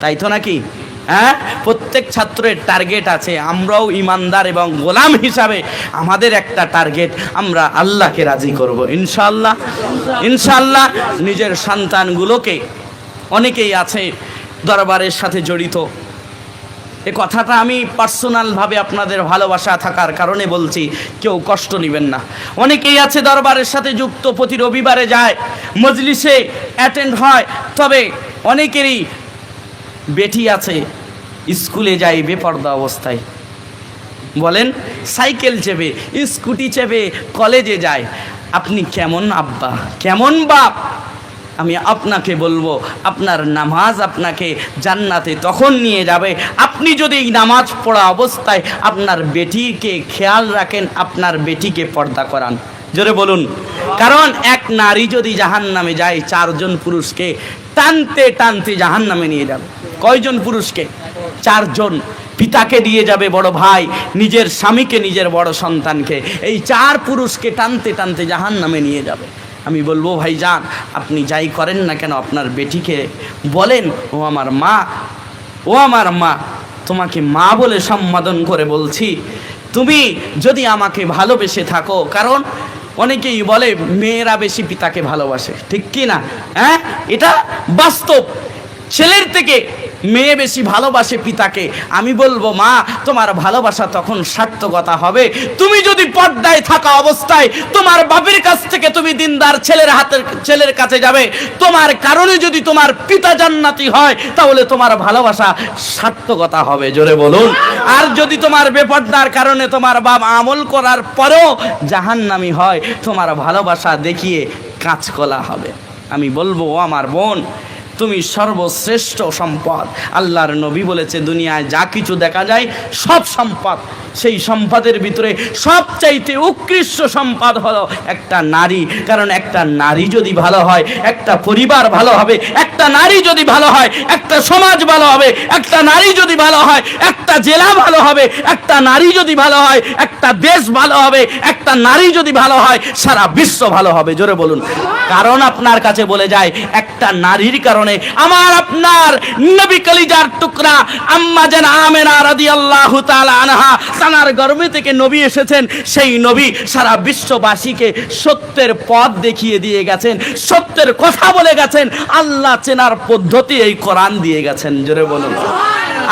তাই তো নাকি? হ্যাঁ? প্রত্যেক ছাত্রের টার্গেট আছে। আমরাও ইমানদার এবং গোলাম হিসাবে আমাদের একটা টার্গেট আমরা আল্লাহকে রাজি করব ইনশাল্লাহ ইনশাল্লাহ নিজের সন্তানগুলোকে অনেকেই আছে দরবারের সাথে জড়িত। এ কথাটা আমি পার্সোনালভাবে আপনাদের ভালোবাসা থাকার কারণে বলছি, কেউ কষ্ট নেবেন না। অনেকেই আছে দরবারের সাথে যুক্ত, প্রতি রবিবারে যায়, মজলিসে অ্যাটেন্ড হয়, তবে অনেকেরই বেটি আছে, স্কুলে যায় বেপর্দা অবস্থায়। বলেন, সাইকেল চেপে, স্কুটি চেপে কলেজে যায়। আপনি কেমন আব্বা? কেমন বাপ? আমি আপনাকে বলব, আপনার নামাজ আপনাকে জান্নাতে তখন নিয়ে যাবে। আপনি যদি এই নামাজ পড়া অবস্থায় আপনার বেটিকে খেয়াল রাখেন, আপনার বেটিকে পর্দা করান। জোরে বলুন। কারণ এক নারী যদি জাহান নামে যায়, চারজন পুরুষকে টানতে টানতে জাহান নামে নিয়ে যাবে। কয়জন পুরুষকে? চারজন। পিতাকে দিয়ে যাবে বড় ভাই, নিজের স্বামীকে, নিজের বড় সন্তানকে। এই চার পুরুষকে টানতে টানতে জাহান নামে নিয়ে যাবে। আমি বলব, ভাই যান, আপনি যাই করেন না কেন, আপনার বেটিকে বলেন, ও আমার মা, ও আমার মা, তোমাকে মা বলে সম্বোধন করে বলছি, তুমি যদি আমাকে ভালোবেসে থাকো, কারণ অনেকেই বলে, মেয়েরা বেশি পিতাকে ভালোবাসে। ঠিক কি না? হ্যাঁ? এটা বাস্তব। ছেলের থেকে মেয়ে বেশি ভালোবাসে পিতাকে। আমি বলব, মা, তোমার ভালোবাসা তখন সার্থকতা হবে। তুমি যদি পর্দায় থাকা অবস্থায় তোমার বাপের কাছ থেকে তুমি দিনদার ছেলের হাতের, ছেলের কাছে যাবে, তোমার কারণে যদি তোমার পিতা জান্নাতি হয়, তাহলে তোমার ভালোবাসা সার্থকতা হবে। জোরে বলুন। আর যদি তোমার বেপর্দার কারণে তোমার বাপ আমল করার পরেও জাহান্নামি হয়, তোমার ভালোবাসা দেখিয়ে কাঁচকলা হবে। আমি বলব আমার বোন তুমি সর্বশ্রেষ্ঠ সম্পদ। আল্লাহর নবী বলেছে, দুনিয়ায় যা কিছু দেখা যায়, সব সম্পদ। সেই সম্পদের ভিতরে সবচাইতে উৎকৃষ্ট সম্পদ হলো একটা নারী। কারণ একটা নারী যদি ভালো হয়, একটা পরিবার ভালো হবে, একটা নারী যদি ভালো হয়, একটা সমাজ ভালো হবে, একটা নারী যদি ভালো হয়, একটা জেলা ভালো হবে, একটা নারী যদি ভালো হয়, একটা দেশ ভালো হবে, একটা নারী যদি ভালো হয়, সারা বিশ্ব ভালো হবে। জোরে বলুন। কারণ আপনার কাছে বলে যায়, একটা নারীর কারণে আমার আপনার নবী কলিজার টুকরা আম্মা যেন আমেনা রাদি আল্লাহ আনহা সানার গর্ভে থেকে নবী এসেছেন, সেই নবী সারা বিশ্ববাসীকে সত্যের পথ দেখিয়ে দিয়ে গেছেন, সত্যের কথা বলে গেছেন, আল্লাহ চেনার পদ্ধতি এই কোরআন দিয়ে গেছেন, জোরে বলুন।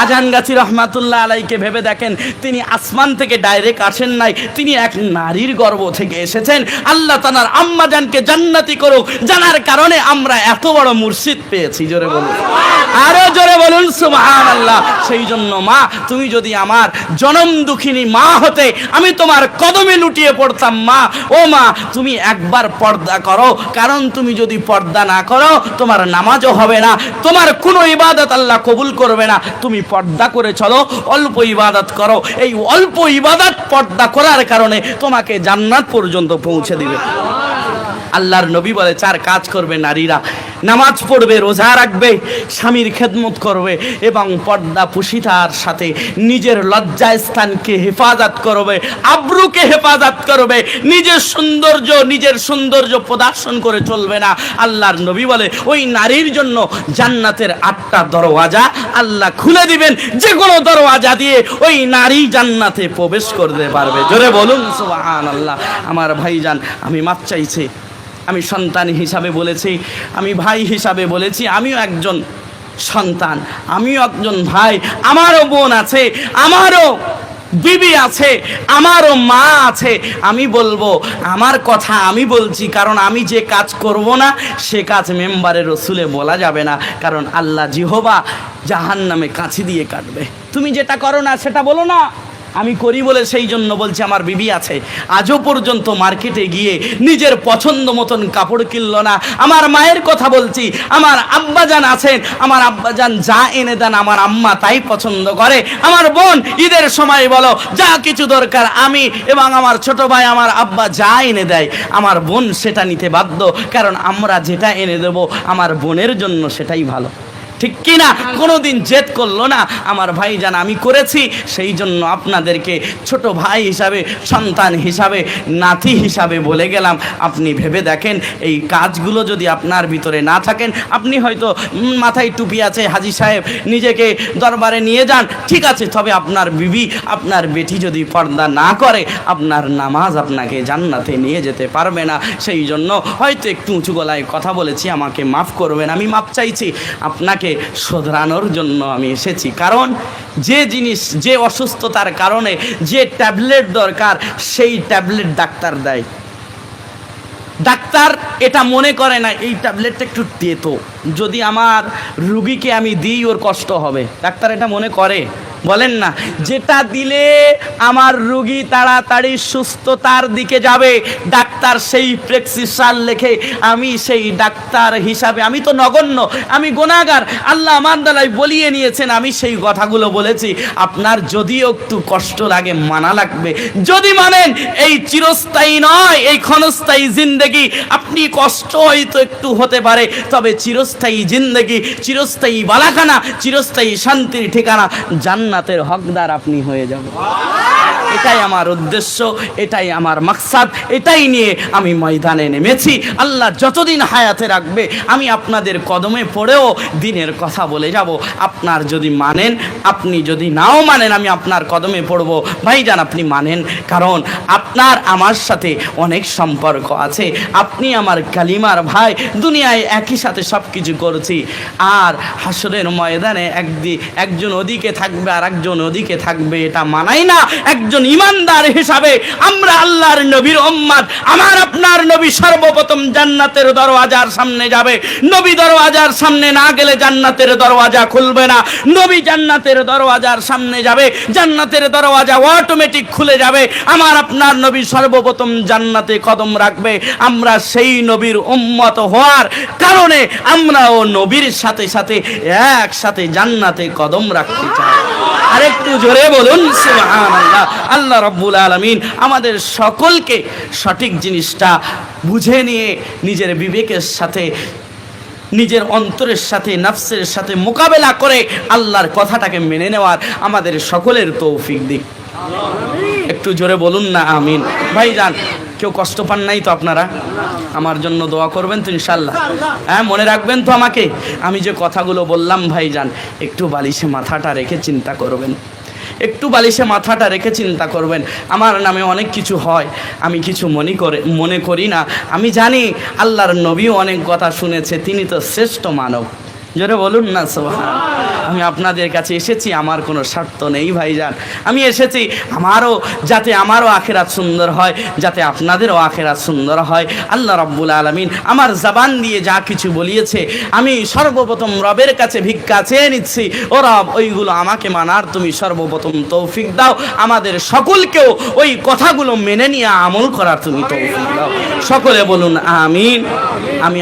আজান গাছি রহমাতুল্লাহ আলাইকে ভেবে দেখেন, তিনি আসমান থেকে ডাইরেক্ট আসেন নাই, তিনি এক নারীর গর্ভ থেকে এসেছেন। আল্লাহ তানার আম্মাজানকে জান্নাতি করুক, জানার কারণে আমরা এত বড় মুর্শিদ পেয়েছি, জোরে বলুন। আরও জোরে বলুন সুবহান আল্লাহ সেই জন্য মা, তুমি যদি আমার জনম দুঃখিনী মা হতে, আমি তোমার কদমে লুটিয়ে পড়তাম, মা। ও মা, তুমি একবার পর্দা করো, কারণ তুমি যদি পর্দা না করো, তোমার নামাজও হবে না, তোমার কোনো ইবাদত আল্লাহ কবুল করবে না, তুমি পর্দা করে চলো, অল্প ইবাদত করো। এই অল্প ইবাদত পর্দা করার কারণে তোমাকে জান্নাত পর্যন্ত পৌঁছে দিবে। আল্লাহর নবী বলে, চার কাজ করবে নারীরা। নামাজ পড়বে, রোজা রাখবে, স্বামীর খেদমত করবে এবং পর্দা পুষিতার সাথে নিজের লজ্জা স্থানকে হেফাজত করবে, আব্রুকে হেফাজত করবে। নিজের সৌন্দর্য নিজের সৌন্দর্য প্রদর্শন করে চলবে না। আল্লাহর নবী বলে, ওই নারীর জন্য জান্নাতের আটটা দরওয়াজা আল্লাহ খুলে দিবেন। যে কোনো দরওয়াজা দিয়ে ওই নারী জান্নাতে প্রবেশ করতে পারবে। জোরে বলুন সুবহান আল্লাহ আমার ভাইজান, আমি মাপ চাইছি আমি সন্তান হিসাবে বলেছি, আমি ভাই হিসাবে বলেছি, আমিও একজন সন্তান, আমিও একজন ভাই, আমারও বোন আছে, আমারও বিবি আছে, আমারও মা আছে। আমি বলব, আমার কথা আমি বলছি, কারণ আমি যে কাজ করব না, সে কাজ মেম্বারের রসুলে বলা যাবে না, কারণ আল্লাহ জিহবা জাহান নামে কাছি দিয়ে কাটবে। তুমি যেটা করো না, সেটা বলো না। আমি করি বলে সেই জন্য বলছি, আমার বিবি আছে। আজও পর্যন্ত মার্কেটে গিয়ে নিজের পছন্দ মতন কাপড় কিনল না। আমার মায়ের কথা বলছি, আমার আব্বাজান আছেন, আমার আব্বাজান যা এনে দেন আমার আম্মা তাই পছন্দ করে। আমার বোন, ঈদের সময় বলো, যা কিছু দরকার আমি এবং আমার ছোট ভাই, আমার আব্বা যা এনে দেয়, আমার বোন সেটা নিতে বাধ্য। কারণ আমরা যেটা এনে দেব, আমার বোনের জন্য সেটাই ভালো। ঠিক কি না কোনোদিন জেদ করল না। আমার ভাইজান, আমি করেছি। সেই জন্য আপনাদেরকে ছোট ভাই হিসাবে, সন্তান হিসাবে, নাতি হিসাবে বলে গেলাম। আপনি ভেবে দেখেন, এই কাজগুলো যদি আপনার ভিতরে না থাকেন, আপনি হয়তো মাথায় টুপি আছে, হাজি সাহেব, নিজেকে দরবারে নিয়ে যান। ঠিক আছে, তবে আপনার বিবি, আপনার বেটি যদি পর্দা না করে, আপনার নামাজ আপনাকে জান্নাতে নিয়ে যেতে পারবে না। সেই জন্য হয়তো একটু উঁচু গলায় কথা বলেছি, আমাকে মাফ করবেন। আমি মাপ চাইছি, আপনাকে শোধরানোর জন্য আমি এসেছি। কারণ যে জিনিস, যে অসুস্থতার কারণে যে ট্যাবলেট দরকার, সেই ট্যাবলেট ডাক্তার দেয়। ডাক্তার এটা মনে করে না, এই ট্যাবলেটটা একটু তেতো। যদি আমার রুগীকে আমি দিই, ওর কষ্ট হবে। ডাক্তার এটা মনে করে। বলেন না, যেটা দিলে আমার রুগী তাড়াতাড়ি সুস্থতার দিকে যাবে, ডাক্তার সেই প্রেসক্রিপশন লেখে, আমি সেই ডাক্তার হিসাবে, আমি তো নগণ্য, আমি গোনাগার আল্লাহ আমার দ্বারাই বলিয়ে নিয়েছেন, আমি সেই কথাগুলো বলেছি। আপনার যদিও একটু কষ্ট লাগে, মানা লাগবে। যদি মানেন, এই চিরস্থায়ী নয়, এই ক্ষণস্থায়ী জিন্দেগি, আপনি কষ্ট হয়তো একটু হতে পারে, তবে চিরস্থায়ী জিন্দেগি, চিরস্থায়ী বালাখানা, চিরস্থায়ী শান্তির ঠিকানা জান্নাতের হকদার আপনি হয়ে যাবেন। এটাই আমার উদ্দেশ্য, এটাই আমার মাকসাদ, এটাই নিয়ে আমি ময়দানে নেমেছি। আল্লাহ যতদিন হায়াতে রাখবে, আমি আপনাদের কদমে পড়েও দিনের কথা বলে যাব। আপনার যদি মানেন, আপনি যদি নাও মানেন, আমি আপনার কদমে পড়ব। ভাইজান আপনি মানেন, কারণ আপনার, আমার সাথে অনেক সম্পর্ক আছে। আপনি আমার কালিমার ভাই, দুনিয়ায় একই সাথে সব কিছু করছি। আর হাসরের ময়দানে একদি, একজন ওদিকে থাকবে আর একজন ওদিকে থাকবে, এটা মানাই না। একজন ইমানদার হিসাবে আমরা আল্লাহর নবীর উম্মাদ আমার আপনার নবী সর্বপ্রথম জান্নাতের দরওয়াজার সামনে যাবে। নবী দরওয়াজার সামনে না গেলে জান্নাতের দরওয়াজা খুলবে না। নবী জান্নাতের দরওয়াজার সামনে যাবে। জান্নাতের দরওয়াজা অটোমেটিক খুলে যাবে। আমার আপনার নবী সর্বপ্রথম জান্নাতে কদম রাখবে। আমরা সেই নবীর উম্মত হওয়ার কারণে আমরাও নবীর সাথে সাথে একসাথে জান্নাতে কদম রাখতে চাই। আরেকটু জোরে বলুন আল্লাহ রাব্বুল আলামিন আমাদের সকলকে সঠিক জিনিসটা বুঝে নিয়ে নিজের বিবেকের সাথে, নিজের অন্তরের সাথে, নফসের সাথে মোকাবেলা করে আল্লাহর কথাটাকে মেনে নেওয়ার আমাদের সকলের তৌফিক দিক। একটু জোরে বলুন না, আমিন। ভাই ভাইজান কেউ কষ্ট পান নাই তো আপনারা? আমার জন্য দোয়া করবেন তো ইনশাল্লাহ হ্যাঁ মনে রাখবেন তো আমাকে? আমি যে কথাগুলো বললাম ভাই যান একটু বালিশে মাথাটা রেখে চিন্তা করবেন। একটু বালিশে মাথাটা রেখে চিন্তা করবেন। আমার নামে অনেক কিছু হয়, আমি কিছু মনে করে মনে করি না। আমি জানি আল্লাহর নবীও অনেক কথা শুনেছে, তিনি তো শ্রেষ্ঠ মানব। জোরে বলুন না সোহান আমি আপনাদের কাছে এসেছি, আমার কোনো স্বার্থ নেই, ভাইজান। আমি এসেছি আমারও, যাতে আমারও আখেরাত সুন্দর হয়, যাতে আপনাদেরও আখেরাত সুন্দর হয়। আল্লাহ রব্বুল আলমিন আমার জবান দিয়ে যা কিছু বলিয়েছে, আমি সর্বপ্রথম রবের কাছে ভিক্ষা চেয়ে নিচ্ছি। ও রব, ওইগুলো আমাকে মানার তুমি সর্বপ্রথম তৌফিক দাও। আমাদের সকলকেও ওই কথাগুলো মেনে নিয়ে আমল করার তুমি তৌফিক দাও। সকলে বলুন, আমিন। আমি